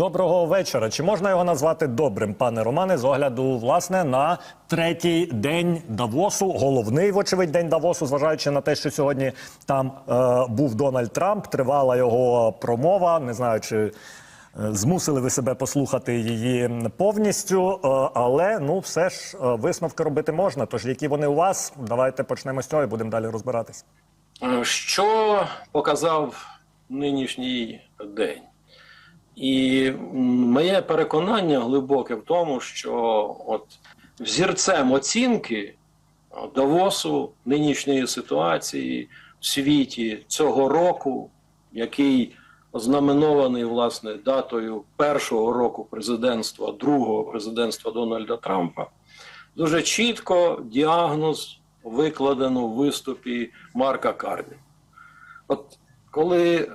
Доброго вечора. Чи можна його назвати добрим, пане Романе, з огляду власне на третій день Давосу, головний, вочевидь, день Давосу, зважаючи на те, що сьогодні там е, був Дональд Трамп, тривала його промова. Не знаю, чи е, змусили ви себе послухати її повністю, е, але ну все ж е, висновки робити можна. Тож які вони у вас? Давайте почнемо з цього і будемо далі розбиратись. Що показав нинішній день? І моє переконання глибоке в тому, що от взірцем оцінки е, Давосу нинішньої ситуації в світі цього року, який ознаменований власне датою першого року президентства, другого президентства Дональда Трампа, дуже чітко діагноз викладено в виступі Марка Карні. От коли е,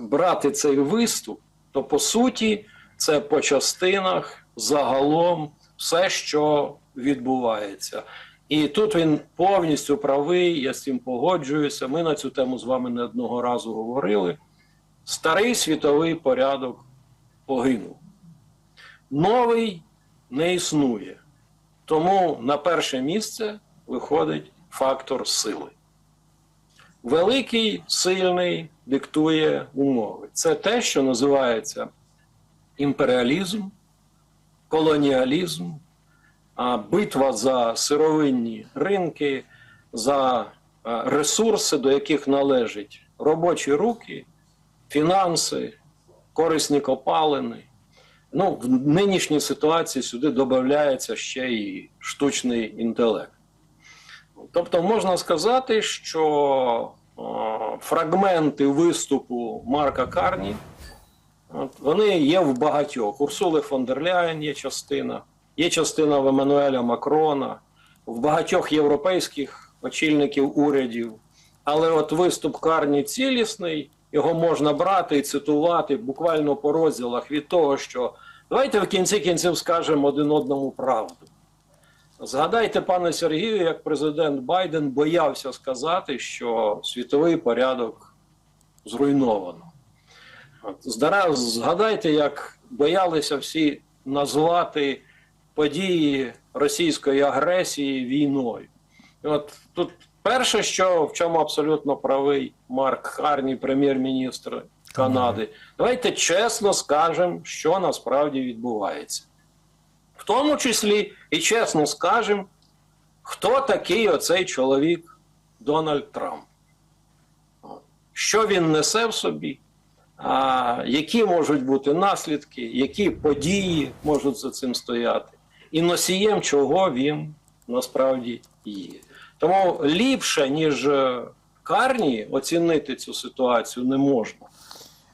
брати цей виступ, то по суті це по частинах загалом все, що відбувається. І тут він повністю правий, я з цим погоджуюся. Ми на цю тему з вами не одного разу говорили. Старий світовий порядок погинув. Новий не існує. Тому на перше місце виходить фактор сили. Великий, сильний диктує умови. Це те, що називається імперіалізм, колоніалізм, битва за сировинні ринки, за ресурси, до яких належать робочі руки, фінанси, корисні копалини. Ну, в нинішній ситуації сюди додається ще і штучний інтелект. Тобто можна сказати, що е, фрагменти виступу Марка Карні от, вони є в багатьох. Урсули фон дер Ляєн є частина, є частина в Еммануеля Макрона, в багатьох європейських очільників урядів. Але от виступ Карні цілісний, його можна брати і цитувати буквально по розділах від того, що давайте в кінці кінців скажемо один одному правду. Згадайте, пане Сергію, як президент Байден боявся сказати, що світовий порядок зруйновано. Здара- Згадайте, як боялися всі назвати події російської агресії війною. І От тут перше, що в чому абсолютно правий Марк Харні, прем'єр-міністр Канади, давайте чесно скажемо, що насправді відбувається. Тому числі і чесно скажемо, хто такий оцей чоловік Дональд Трамп. Що він несе в собі, а, які можуть бути наслідки, які події можуть за цим стояти, і носієм чого він насправді є. Тому ліпше, ніж е, Карні, оцінити цю ситуацію не можна.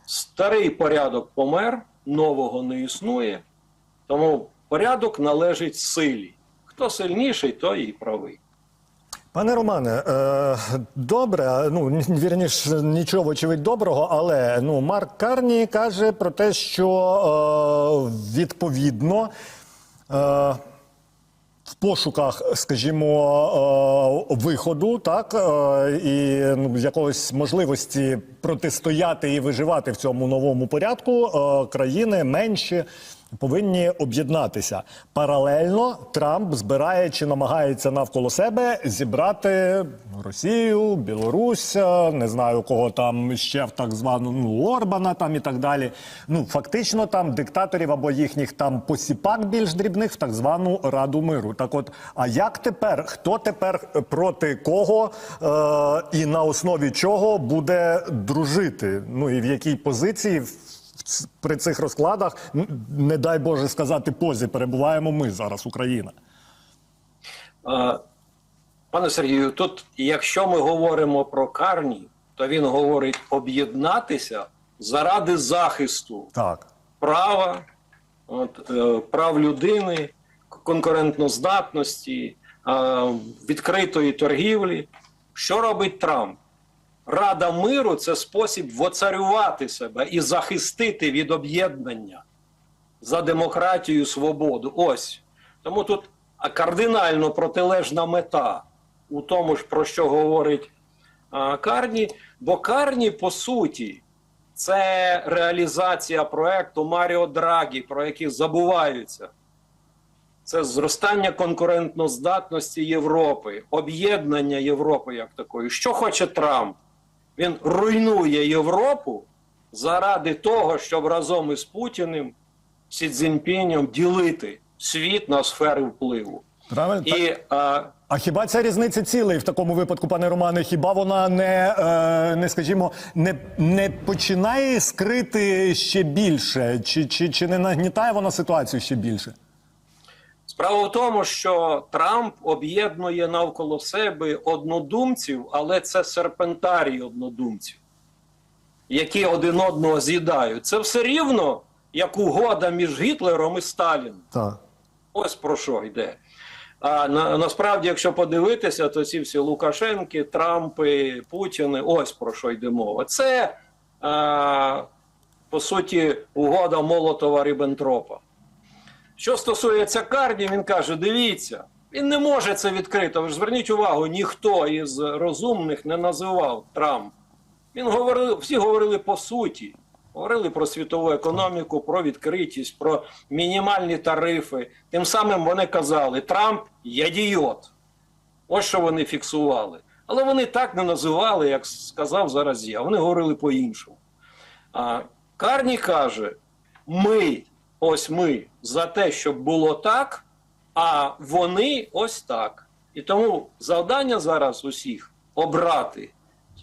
Старий порядок помер, нового не існує. Тому порядок належить силі. Хто сильніший, той і правий. Пане Романе, е, добре, ну ні- вірніш, нічого очевидь доброго, але ну Марк Карні каже про те, що е, відповідно. Е, в пошуках, скажімо, виходу, так і ну, якогось можливості протистояти і виживати в цьому новому порядку, країни менші повинні об'єднатися. Паралельно Трамп збирає чи намагається навколо себе зібрати Росію, Білорусь, е, не знаю кого там ще в так звану ну, Орбана там і так далі. Ну фактично там диктаторів або їхніх там посіпак більш дрібних в так звану Раду миру. Так, от, а як тепер? Хто тепер проти кого е, і на основі чого буде дружити? Ну і в якій позиції при цих розкладах, не дай Боже сказати, позі перебуваємо ми зараз, Україна. Пане Сергію, тут, якщо ми говоримо про Карні, то він говорить об'єднатися заради захисту Так. права, от, е, прав людини, конкурентноздатності, е, відкритої торгівлі. Що робить Трамп? Рада миру це спосіб воцарювати себе і захистити від об'єднання за демократію, свободу. Ось. Тому тут кардинально протилежна мета у тому ж, про що говорить Карні. Бо Карні, по суті, це реалізація проекту Маріо Драгі, про який забуваються. Це зростання конкурентноздатності Європи, об'єднання Європи як такої. Що хоче Трамп? Він руйнує Європу заради того, щоб разом із Путіним, Сі Цзіньпінем ділити світ на сфери впливу. Правильно? Так. І а, А хіба ця різниця цілей в такому випадку, пане Романе? Хіба вона не, е, не скажімо, не, не починає скрити ще більше? Чи, чи, чи не нагнітає вона ситуацію ще більше? Справа в тому, що Трамп об'єднує навколо себе однодумців, але це серпентарій однодумців, які один одного з'їдають. Це все рівно як угода між Гітлером і Сталіном. Так. Ось про що йде. А на, насправді, якщо подивитися, то ці всі Лукашенки, Трампи, Путіни, ось про що йде мова. Це, а, по суті, угода Молотова Ріббентропа. Що стосується Карні, він каже: дивіться, він не може це відкрито. Ви ж зверніть увагу, ніхто із розумних не називав Трамп. Він говорив, всі говорили по суті. Говорили про світову економіку, про відкритість, про мінімальні тарифи. Тим самим вони казали, Трамп є ідіот. Ось що вони фіксували. Але вони так не називали, як сказав зараз я. Вони говорили по-іншому. А Карні каже: ми, ось ми, за те, щоб було так, а вони ось так. І тому завдання зараз усіх обрати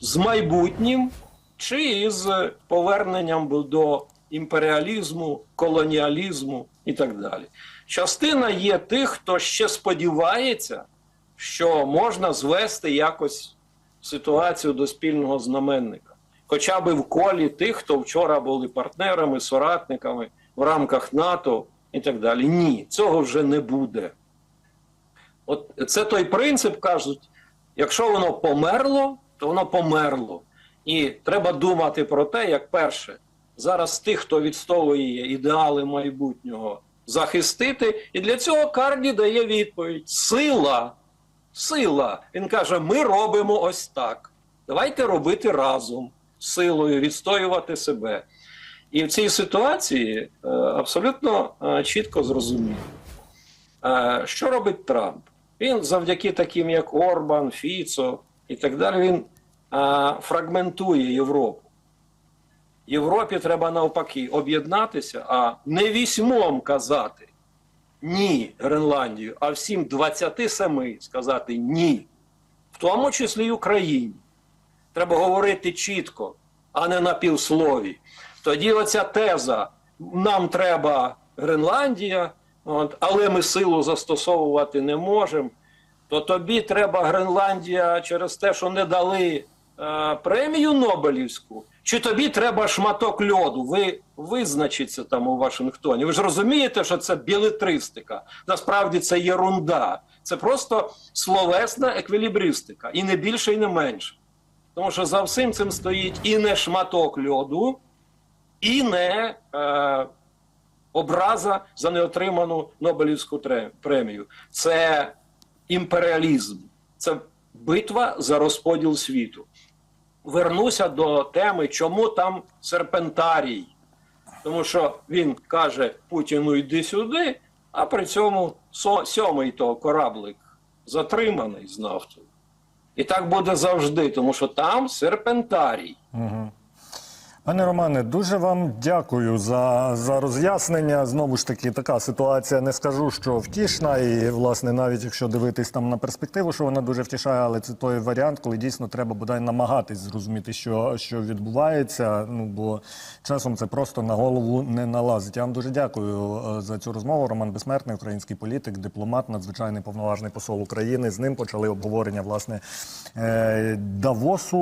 з майбутнім чи з поверненням до імперіалізму, колоніалізму і так далі. Частина є тих, хто ще сподівається, що можна звести якось ситуацію до спільного знаменника, хоча б в колі тих, хто вчора були партнерами, соратниками в рамках НАТО і так далі. Ні, цього вже не буде. От це той принцип, кажуть, якщо воно померло, то воно померло. І треба думати про те, як перше, зараз тих, хто відстовує ідеали майбутнього, захистити. І для цього Карні дає відповідь: сила, сила. Він каже: ми робимо ось так. Давайте робити разом силою, відстоювати себе. І в цій ситуації е, абсолютно е, чітко зрозуміло, е, що робить Трамп. Він завдяки таким, як Орбан, Фіцо і так далі, він фрагментує Європу. Європі треба навпаки об'єднатися, а не вісьмом казати ні Гренландію, а всім 27 сказати ні, в тому числі й Україні. Треба говорити чітко, а не на півслові. Тоді оця теза: нам треба Гренландія, от, але ми силу застосовувати не можемо. То тобі треба Гренландія через те, що не дали е, премію Нобелівську, чи тобі треба шматок льоду? Ви визначіться там у Вашингтоні. Ви ж розумієте, що це білетристика. Насправді це єрунда. Це просто словесна еквілібристика. І не більше, і не менше. Тому що за всім цим стоїть і не шматок льоду, і не е, образа за неотриману Нобелівську премію. Це імперіалізм, це битва за розподіл світу. Вернуся до теми, чому там серпентарій. Тому що він каже Путіну йди сюди, а при цьому сьомий то кораблик затриманий з нафтою. І так буде завжди, тому що там серпентарій. Пане Романе, дуже вам дякую за, за роз'яснення. Знову ж таки, така ситуація не скажу, що втішна, і власне, навіть якщо дивитись там на перспективу, що вона дуже втішає, але це той варіант, коли дійсно треба бодай намагатись зрозуміти, що, що відбувається. Ну бо часом це просто на голову не налазить. Я вам дуже дякую е, за цю розмову. Роман Безсмертний, український політик, дипломат, надзвичайний повноважний посол України. З ним почали обговорення власне е, Давосу.